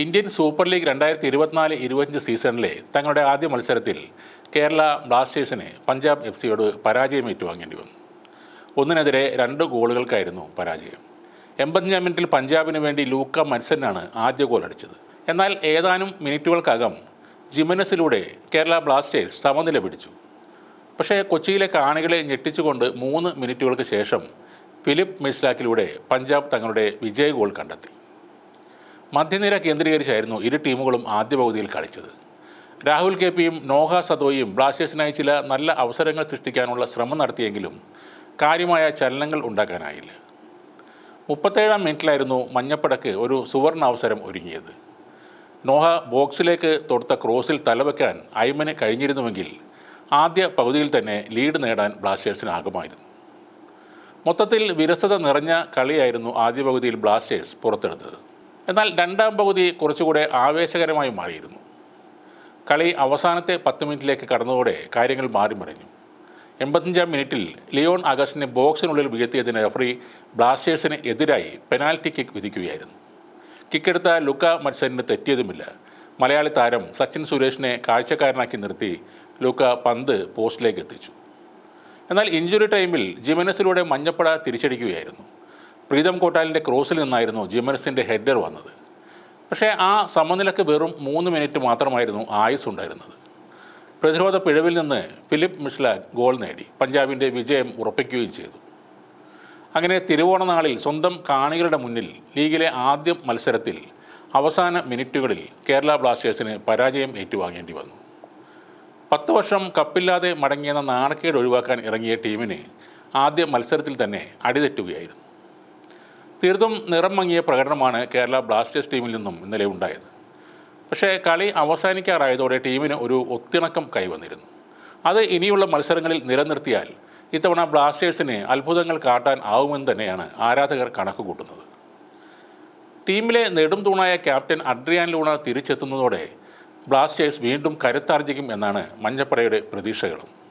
Indian super league രണ്ടായിരത്തി ഇരുപത്തിനാല് ഇരുപത്തഞ്ച് സീസണിലെ തങ്ങളുടെ ആദ്യ മത്സരത്തിൽ കേരള ബ്ലാസ്റ്റേഴ്സിനെ പഞ്ചാബ് എഫ് സിയോട് പരാജയം ഏറ്റുവാങ്ങേണ്ടി വന്നു. ഒന്നിനെതിരെ രണ്ട് ഗോളുകൾക്കായിരുന്നു പരാജയം. എൺപത്തിയഞ്ചാം മിനിറ്റിൽ പഞ്ചാബിന് വേണ്ടി ലൂക്ക മത്സനാണ് ആദ്യ ഗോൾ അടിച്ചത്. എന്നാൽ ഏതാനും മിനിറ്റുകൾക്കകം ജിമനസിലൂടെ കേരള ബ്ലാസ്റ്റേഴ്സ് സമനില പിടിച്ചു. പക്ഷേ കൊച്ചിയിലെ കാണികളെ ഞെട്ടിച്ചുകൊണ്ട് മൂന്ന് മിനിറ്റുകൾക്ക് ശേഷം ഫിലിപ്പ് മിസ്ലാക്കിലൂടെ പഞ്ചാബ് തങ്ങളുടെ വിജയ ഗോൾ കണ്ടെത്തി. മധ്യനിര കേന്ദ്രീകരിച്ചായിരുന്നു ഇരു ടീമുകളും ആദ്യ പകുതിയിൽ കളിച്ചത്. രാഹുൽ കെ പിയും നോഹ സദോയും ബ്ലാസ്റ്റേഴ്സിനായി ചില നല്ല അവസരങ്ങൾ സൃഷ്ടിക്കാനുള്ള ശ്രമം നടത്തിയെങ്കിലും കാര്യമായ ചലനങ്ങൾ ഉണ്ടാക്കാനായില്ല. മുപ്പത്തേഴാം മിനിറ്റിലായിരുന്നു മഞ്ഞപ്പടക്ക് ഒരു സുവർണ അവസരം ഒരുങ്ങിയത്. നോഹ ബോക്സിലേക്ക് തൊടുത്ത ക്രോസിൽ തലവെക്കാൻ ഐമന് കഴിഞ്ഞിരുന്നുവെങ്കിൽ ആദ്യ പകുതിയിൽ തന്നെ ലീഡ് നേടാൻ ബ്ലാസ്റ്റേഴ്സിനാകുമായിരുന്നു മൊത്തത്തിൽ വിരസത നിറഞ്ഞ കളിയായിരുന്നു ആദ്യ പകുതിയിൽ ബ്ലാസ്റ്റേഴ്സ് പുറത്തെടുത്തത്. എന്നാൽ രണ്ടാം പകുതി കുറച്ചുകൂടെ ആവേശകരമായി മാറിയിരുന്നു. കളി അവസാനത്തെ പത്ത് മിനിറ്റിലേക്ക് കടന്നതോടെ കാര്യങ്ങൾ മാറി മറിഞ്ഞു. എൺപത്തഞ്ചാം മിനിറ്റിൽ ലിയോൺ അഗസ്റ്റിനെ ബോക്സിനുള്ളിൽ വീഴ്ത്തിയതിന് റഫറി ബ്ലാസ്റ്റേഴ്സിന് എതിരായി പെനാൽറ്റി കിക്ക് വിധിക്കുകയായിരുന്നു. കിക്കെടുത്ത ലുക്ക മത്സരിന് തെറ്റിയതുമില്ല. മലയാളി താരം സച്ചിൻ സുരേഷിനെ കാഴ്ചക്കാരനാക്കി നിർത്തി ലുക്ക പന്ത് പോസ്റ്റിലേക്ക് എത്തിച്ചു. എന്നാൽ ഇഞ്ചുറി ടൈമിൽ ജിമനസിലൂടെ മഞ്ഞപ്പട തിരിച്ചടിക്കുകയായിരുന്നു. പ്രീതം കോട്ടാലിന്റെ ക്രോസിൽ നിന്നായിരുന്നു ജിമൻസിന്റെ ഹെഡർ വന്നത്. പക്ഷേ ആ സമനിലക്ക് വെറും മൂന്ന് മിനിറ്റ് മാത്രമായിരുന്നു ആയുസ് ഉണ്ടായിരുന്നത്. പ്രതിരോധ പിഴവിൽ നിന്ന് ഫിലിപ്പ് മിഷ്ലാൻ ഗോൾ നേടി. പഞ്ചാബിന്റെ വിജയം ഉറപ്പിക്കുകയും ചെയ്തു. അങ്ങനെ തിരുവോണ നാളിൽ സ്വന്തം കാണികളുടെ മുന്നിൽ ലീഗിലെ ആദ്യ മത്സരത്തിൽ അവസാന മിനിറ്റുകളിൽ കേരള ബ്ലാസ്റ്റേഴ്സിന് പരാജയം ഏറ്റുവാങ്ങേണ്ടി വന്നു. പത്ത് വർഷം കപ്പില്ലാതെ മടങ്ങിയെന്ന നാണക്കേട് ഒഴിവാക്കാൻ ഇറങ്ങിയ ടീമിന് ആദ്യ മത്സരത്തിൽ തന്നെ അടിതെറ്റുകയായിരുന്നു. തീർത്തും നിറം മങ്ങിയ പ്രകടനമാണ് കേരള ബ്ലാസ്റ്റേഴ്സ് ടീമിൽ നിന്നും ഇന്നലെ ഉണ്ടായത്. പക്ഷേ കളി അവസാനിക്കാറായതോടെ ടീമിന് ഒരു ഒത്തിണക്കം കൈവന്നിരുന്നു. അത് ഇനിയുള്ള മത്സരങ്ങളിൽ നിലനിർത്തിയാൽ ഇത്തവണ ബ്ലാസ്റ്റേഴ്സിന് അത്ഭുതങ്ങൾ കാട്ടാൻ ആവുമെന്ന് തന്നെയാണ് ആരാധകർ കണക്കുകൂട്ടുന്നത്. ടീമിലെ നെടും തൂണായ ക്യാപ്റ്റൻ അഡ്രിയാൻ ലൂണ തിരിച്ചെത്തുന്നതോടെ ബ്ലാസ്റ്റേഴ്സ് വീണ്ടും കരുത്താർജിക്കും എന്നാണ് മഞ്ഞപ്പടയുടെ പ്രതീക്ഷകളും.